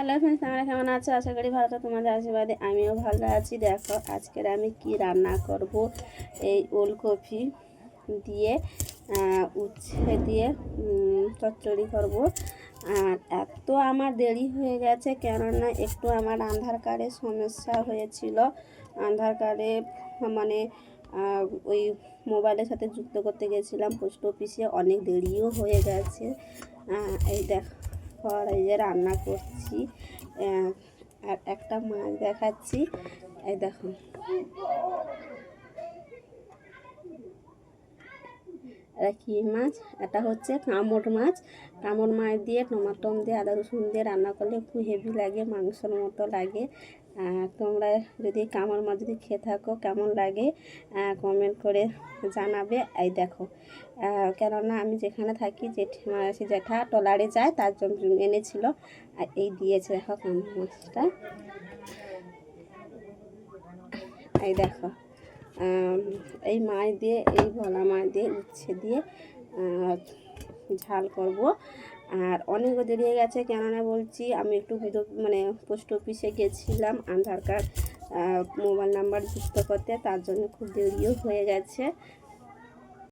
Hello friends তোমরা কেমন আছো? আশা করি ভালো তোমাদের আশীর্বাদে আমিও ভালো আছি। দেখো, আজকের আমি কি রান্না করব? এই ওলকপি দিয়ে উচ্ছে দিয়ে চচ্চড়ি করব। আর এত আমার দেরি হয়ে গেছে, কেননা একটু আমার আধার কার্ডে সমস্যা হয়েছিল। আধার কার্ডে মানে ওই মোবাইলের সাথে যুক্ত করতে গেছিলাম, পোস্ট অফিসে, অনেক দেরিও হয়ে গেছে। এই দেখো পর রান্না করছি। আর একটা মাছ দেখাচ্ছি। এই দেখো। এটা কী মাছ? এটা হচ্ছে কামড় মাছ। কামড় মাছ দিয়ে টমাটো দিয়ে আদা রসুন দিয়ে রান্না করলে খুব হেভি লাগে, মাংসর মতো লাগে। তোমরা যদি কামড় মাছ যদি খেয়ে থাকো, কেমন লাগে কমেন্ট করে জানাবে। এই দেখো। কেননা আমি যেখানে থাকি সে জেঠা টলারে যায়, তার জন্য এনেছিল। আর এই দিয়েছে দেখো কামড় মাছটা। এই দেখো। এই মাছ দিয়ে, এই ভোলা মাছ দিয়ে, উচ্ছে দিয়ে ঝাল করব। আর অনেক দেরি হয়ে গেছে, কেননা বলছি আমি একটু ভিডিও মানে পোস্ট অফিসে গেছিলাম আধার কার্ড মোবাইল নাম্বার যুক্ত করতে, তার জন্য খুব দেরিও হয়ে গেছে।